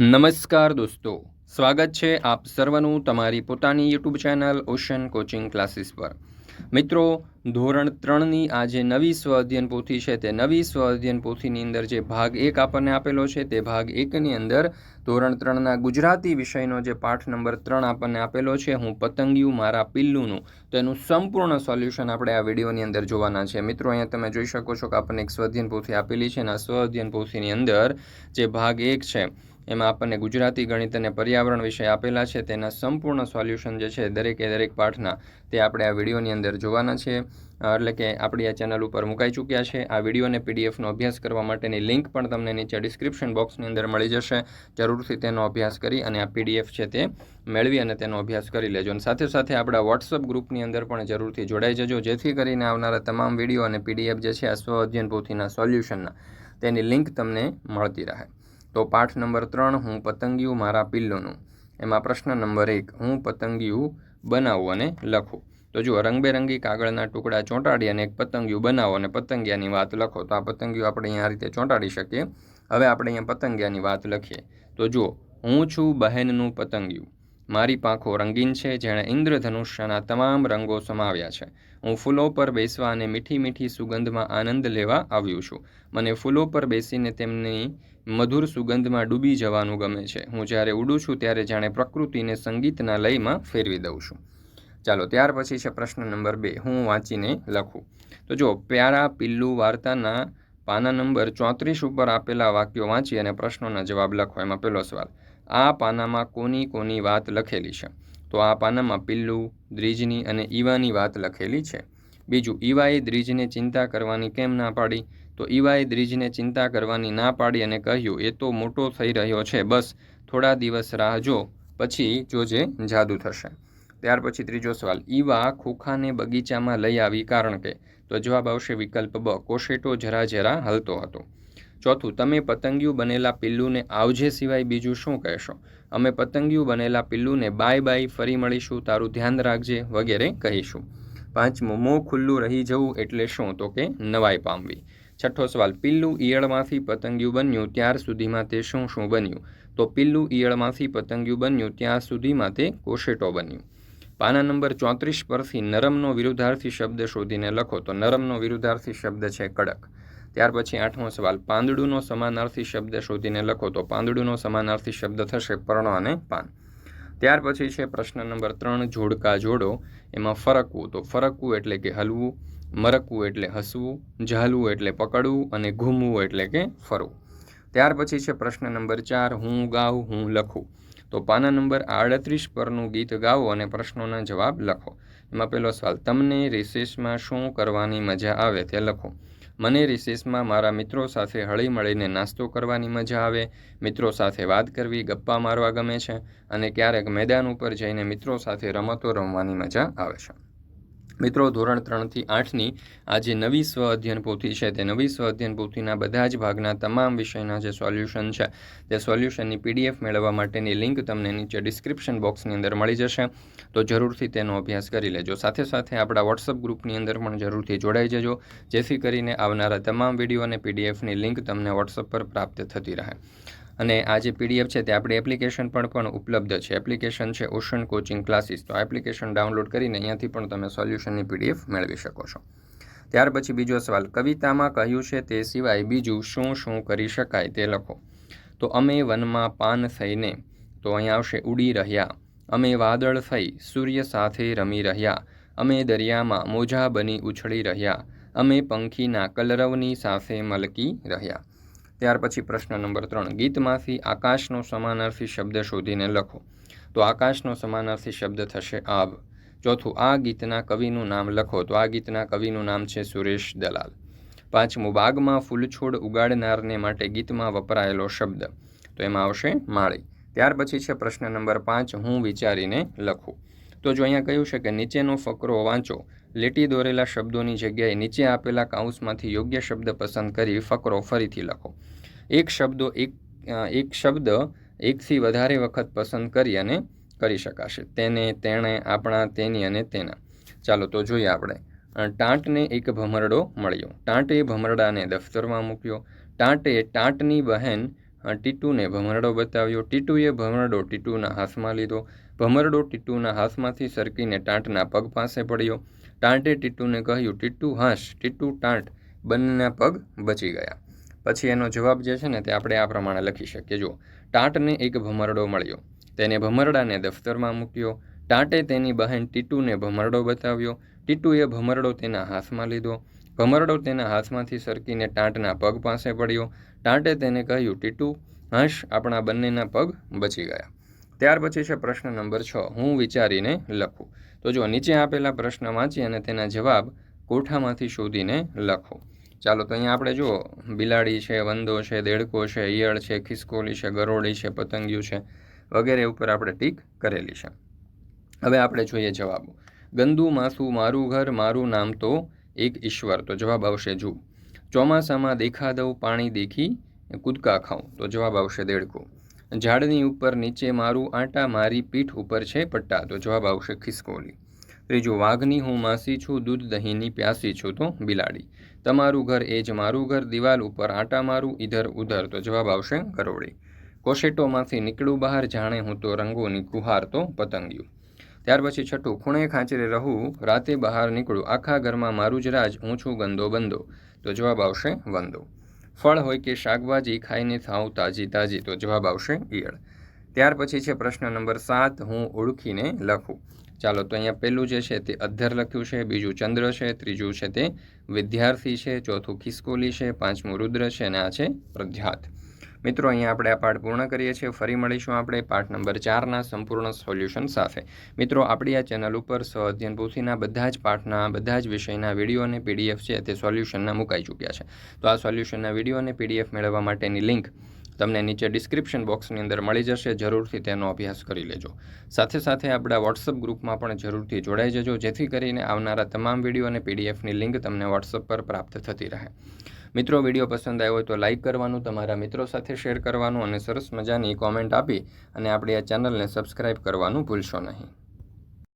નમસ્કાર દોસ્તો, સ્વાગત છે આપ સર્વનું તમારી પોતાની YouTube channel ocean coaching classes પર. મિત્રો, ધોરણ ત્રણની આ જે નવી સ્વ અધ્યયન પોથી છે તે નવી સ્વ અધ્યયન પોથીની અંદર જે ભાગ એક આપણને આપેલો છે તે ભાગ એકની અંદર ધોરણ ત્રણના ગુજરાતી વિષયનો જે પાઠ નંબર ત્રણ આપણને આપેલો છે હું પતંગિયું મારા પિલ્લુનું, તો એનું સંપૂર્ણ સોલ્યુશન આપણે આ વિડીયોની અંદર જોવાના છે. મિત્રો, અહીંયા તમે જોઈ શકો છો કે આપણને એક સ્વ અધ્યયન પોથી આપેલી છે અને આ સ્વ અધ્યયન પોથીની અંદર જે ભાગ એક છે એમાં આપણને ગુજરાતી ગણિત અને પર્યાવરણ વિષય આપેલા છે. તેના સંપૂર્ણ સોલ્યુશન જે છે દરેકે દરેક પાઠના તે આપણે આ વિડીયોની અંદર જોવાના છે. એટલે કે આપણી આ ચેનલ ઉપર મુકાઈ ચૂક્યા છે. આ વીડિયો અને પીડીએફનો અભ્યાસ કરવા માટેની લિંક પણ તમને નીચે ડિસ્ક્રિપ્શન બોક્સની અંદર મળી જશે. જરૂરથી તેનો અભ્યાસ કરી અને આ પીડીએફ છે તે મેળવી અને તેનો અભ્યાસ કરી લેજો. અને સાથે સાથે આપણા વોટ્સઅપ ગ્રુપની અંદર પણ જરૂરથી જોડાઈ જજો. જેથી કરીને આવનારા તમામ વીડિયો અને પીડીએફ જે છે આ સ્વ અધ્યયન પોથીના સોલ્યુશનના તેની લિંક તમને મળતી રહે. તો પાઠ નંબર ત્રણ, હું પતંગિયું મારા પિલ્લોનું. એમાં પ્રશ્ન નંબર એક, હું પતંગિયું બનાવું અને લખું. તો જુઓ, રંગબેરંગી કાગળના ટુકડા ચોંટાડી અને એક પતંગિયું બનાવો અને પતંગિયાની વાત લખો. તો આ પતંગિયું આપણે અહીંયા આ રીતે ચોંટાડી શકીએ. હવે આપણે અહીંયા પતંગિયાની વાત લખીએ. તો જુઓ, હું છું બહેનનું પતંગિયું. મારી પાંખો રંગીન છે, જેણે ઇન્દ્રધનુષ્યના તમામ રંગો સમાવ્યા છે. હું ફૂલો પર બેસવા અને મીઠી મીઠી સુગંધમાં આનંદ લેવા આવ્યું છું. મને ફૂલો પર બેસીને તેમની મધુર સુગંધમાં ડૂબી જવાનું ગમે છે. હું જ્યારે ઉડું છું, ત્યારે જાણે પ્રકૃતિને સંગીતના લયમાં ફેરવી દઉં છું. ચાલો, ત્યાર પછી છે પ્રશ્ન નંબર બે. હું વાંચીને લખું. તો જો, પ્યારા પિલ્લુ વાર્તાના પાના નંબર ચોત્રીસ ઉપર આપેલા વાક્યો વાંચી અને પ્રશ્નોના જવાબ લખો. એમાં પહેલો સવાલ. આ પાનામાં કોની કોની વાત લખેલી છે? તો આ પાનામાં પિલ્લુ, દ્રીજની અને ઈવાની વાત લખેલી છે. બીજું, ઈવાએ દ્રીજને ચિંતા કરવાની કેમ ના પાડી? તો ઈવાએ દ્રીજને ચિંતા કરવાની ના પાડી અને કહ્યું, એ તો મોટો થઈ રહ્યો છે, બસ, થોડા દિવસ રાહ જો, પછી જોજે, જાદુ થશે. ત્યાર પછી ત્રીજો સવાલ, ઈવા ખોખાને બગીચામાં લઈ આવી કારણ કે? તો જવાબ આવશે વિકલ્પ બ, કોશેટો જરા જરા હલતો હતો. ચોથું, તમે પતંગિયું બનેલા પિલ્લુને આવજે સિવાય બીજું શું કહેશો? અમે પતંગિયું બનેલા પિલ્લુને બાય બાય ફરી મળીશું, તારું ધ્યાન રાખજે, વગેરે કહીશું. પાંચમું, મોં ખુલ્લું રહી જવું એટલે શું? તો કે નવાઈ પામવી. છઠ્ઠો સવાલ, પિલ્લું ઈયળમાંથી પતંગિયું બન્યું ત્યાર સુધીમાં તે શું શું બન્યું? તો પિલ્લું ઈયળમાંથી પતંગિયું બન્યું ત્યાં સુધીમાં તે કોશેટો બન્યું. પાના નંબર ચોત્રીસ પરથી નરમનો વિરુદ્ધાર્થી શબ્દ શોધીને લખો. તો નરમનો વિરુદ્ધાર્થી શબ્દ છે કડક. ત્યાર પછી આઠમો સવાલ, પાંદડુનો સમાનાર્થી શબ્દ શોધીને લખો તો પાંદડુનો સમાનાર્થી શબ્દ થશે પર્ણ અને પાન. ત્યાર પછી છે પ્રશ્ન નંબર ત્રણ, જોડકા જોડો, એમાં ફરકવું તો ફરકવું એટલે કે હલવું, મરકવું એટલે હસવું, ઝાલવું એટલે પકડવું અને ઘૂમવું એટલે કે ફરવું. ત્યાર પછી છે પ્રશ્ન નંબર ચાર, હું ગાઉં, હું લખું. તો પાના નંબર આડત્રીસ પરનું ગીત ગાઓ અને પ્રશ્નોના જવાબ લખો. એમાં પહેલો સવાલ, તમને રિસેસમાં શું કરવાની મજા આવે તે લખો. મને રિસેસમાં મારા મિત્રો સાથે હળી મળીને નાસ્તો કરવાની મજા આવે, મિત્રો સાથે વાત કરવી, ગપ્પા મારવા ગમે છે અને ક્યારેક મેદાન ઉપર જઈને મિત્રો સાથે રમતો રમવાની મજા આવે છે. મિત્રો, ધોરણ ત્રણથી આઠની આ જે નવી સ્વ અધ્યયન પોથી છે. તે નવી સ્વ અધ્યયન પોથીના બધા જ ભાગના તમામ વિષયના જે સોલ્યુશન છે, તે સોલ્યુશનની પીડીએફ મેળવવા માટેની લિંક તમને નીચે ડિસ્ક્રિપ્શન બોક્સની અંદર મળી જશે. તો જરૂરથી તેનો અભ્યાસ કરી લેજો. સાથે સાથે આપણા વોટ્સઅપ ગ્રુપની અંદર પણ જરૂરથી જોડાઈ જજો, જેથી કરીને આવનારા તમામ વીડિયો અને પીડીએફની લિંક તમને વોટ્સઅપ પર પ્રાપ્ત થતી રહે. અને આ જે પીડીએફ છે તે આપણી એપ્લિકેશન પર પણ ઉપલબ્ધ છે. એપ્લિકેશન છે ઓશન કોચિંગ ક્લાસીસ. તો એપ્લિકેશન ડાઉનલોડ કરીને અહીંયાથી પણ તમે સોલ્યુશનની પીડીએફ મેળવી શકો છો. ત્યાર પછી બીજો સવાલ. કવિતામાં કહ્યું છે તે સિવાય બીજું શું શું કરી શકાય તે લખો. તો અમે વનમાં પાન થઈને તો અહીંયા આવશે ઉડી રહ્યા. અમે વાદળ થઈ સૂર્ય સાથે રમી રહ્યા. અમે દરિયામાં મોજા બની ઉછળી રહ્યા. અમે પંખીના કલરવની સાથે મલકી રહ્યા. ત્યાર પછી પ્રશ્ન નંબર ત્રણ, ગીતમાંથી આકાશનો સમાનાર્થી શબ્દ શોધીને લખો. તો આકાશનો સમાનાર્થી શબ્દ થશે આભ ચોથું, આ ગીતના કવિનું નામ લખો. તો આ ગીતના કવિનું નામ છે સુરેશ દલાલ. પાંચમું, બાગમાં ફૂલછોડ ઉગાડનારને માટે ગીતમાં વપરાયેલો શબ્દ. તો એમાં આવશે માળી. ત્યાર પછી છે પ્રશ્ન નંબર પાંચ, હું વિચારીને લખું. તો જો અહીંયા કહ્યું છે કે નીચેનો ફકરો વાંચો લીટી દોરેલા શબ્દોની જગ્યાએ નીચે આપેલા કાઉન્સમાંથી યોગ્ય શબ્દ પસંદ કરી ફકરો ફરીથી લખો. એક શબ્દો એક એક શબ્દ એકથી વધારે વખત પસંદ કરી અને કરી શકાશે. તેને, તેણે, આપણા, તેની અને તેના. ચાલો તો જોઈએ આપણે. ટાંટને એક ભમરડો મળ્યો. ટાંટે ભમરડાને દફતરમાં મૂક્યો. ટાંટે ટાંટની બહેન ટીટુને ભમરડો બતાવ્યો. ટીટુએ ભમરડો ટીટુના હાથમાં લીધો. ભમરડો ટીટુના હાથમાંથી સરકીને ટાંટના પગ પાસે પડ્યો. ટાંટે ટીટુને કહ્યું, ટીટુ, હાશ, ટીટુ, ટાંટ. બંનેના પગ બચી ગયા. પછી એનો જવાબ જે છે ને તે આપણે આ પ્રમાણે લખી શકીએ. જો ટાંટને એક ભમરડો મળ્યો. તેને ભમરડાને દફતરમાં મૂક્યો. ટાંટે તેની બહેન ટીટુને ભમરડો બતાવ્યો. ટીટુએ ભમરડો તેના હાથમાં લીધો. ભમરડો તેના હાથમાંથી સરકીને ટાંટના પગ પાસે પડ્યો. ટાંટે તેને કહ્યું, ટીટુ, હંસ આપણા બંનેના પગ બચી ગયા. ત્યાર પછી છે પ્રશ્ન નંબર છ, હું વિચારીને લખું. તો જો નીચે આપેલા પ્રશ્ન વાંચી અને તેના જવાબ કોઠામાંથી શોધીને લખો. ચાલો, તો અહીંયા આપણે જુઓ, બિલાડી છે, વંદો છે, દેડકો છે, ઈયળ છે, ખિસકોલી છે, ગરોળી છે, પતંગિયું છે, વગેરે ઉપર આપણે ટીક કરેલી છે. હવે આપણે જોઈએ જવાબો. ગંદુ માસુ મારું ઘર, મારું નામ તો એક ઈશ્વર. તો જવાબ આવશે જુ ચોમાસામાં દેખા દઉં પાણી દેખી કૂદકા ખાઉં. તો જવાબ આવશે દેડકો. ઝાડની ઉપર નીચે મારું આંટા મારી પીઠ ઉપર છે પટ્ટા. તો જવાબ આવશે ખિસકોલી. ત્રીજું, વાઘની હું માસી છું, દૂધ દહીંની પ્યાસી છું. તો બિલાડી. તમારું ઘર એ જ મારું ઘર, દિવાલ ઉપર આંટા મારું ઇધર ઉધર. તો જવાબ આવશે ગરોળી કોશેટોમાંથી નીકળું બહાર જાણે હું તો રંગોની કુહાર તો પતંગિયું. ત્યાર પછી છઠ્ઠું, ખૂણે ખાંચરે રહું, રાતે બહાર નીકળું. આખા ઘરમાં મારું જ રાજ, હું છું ગંદો બંદો. તો જવાબ આવશે વંદો. ફળ હોય કે શાકભાજી ખાઈને થાવ તાજી તાજી, તો જવાબ આવશે ઈયળ. ત્યાર પછી છે પ્રશ્ન નંબર સાત, હું ઓળખીને લખું. ચાલો, તો અહીંયા પહેલું જે છે તે અધ્ધર લખ્યું છે, બીજું ચંદ્ર છે, ત્રીજું છે તે વિદ્યાર્થી છે, ચોથું ખિસકોલી છે, પાંચમું રુદ્ર છે, અને આ છે પ્રધ્યાત મિત્રો, અહીંયા આપણે આ પાઠ પૂર્ણ કરીએ છીએ. ફરી મળીશું આપણે પાઠ નંબર ચારના સંપૂર્ણ સોલ્યુશન સાથે. મિત્રો, આપણી આ ચેનલ ઉપર સ્વ અધ્યયન પોથીના બધા જ પાઠના, બધા જ વિષયના વીડિયો અને પીડીએફ છે તે સોલ્યુશનના મુકાઈ ચૂક્યા છે. તો આ સોલ્યુશનના વીડિયો અને પીડીએફ મેળવવા માટેની લિંક તમને નીચે ડિસ્ક્રિપ્શન બોક્સની અંદર મળી જશે. જરૂરથી તેનો અભ્યાસ કરી લેજો. સાથે સાથે આપણા વોટ્સઅપ ગ્રુપમાં પણ જરૂરથી જોડાઈ જજો. જેથી કરીને આવનારા તમામ વીડિયો અને પીડીએફની લિંક તમને વોટ્સઅપ પર પ્રાપ્ત થતી રહે. મિત્રો, વીડિયો પસંદ આવ્યો હોય તો લાઇક કરવાનું, તમારા મિત્રો સાથે શેર કરવાનું અને સરસ મજાની કોમેન્ટ આપી અને આપણી આ ચેનલને સબસ્ક્રાઈબ કરવાનું ભૂલશો નહીં.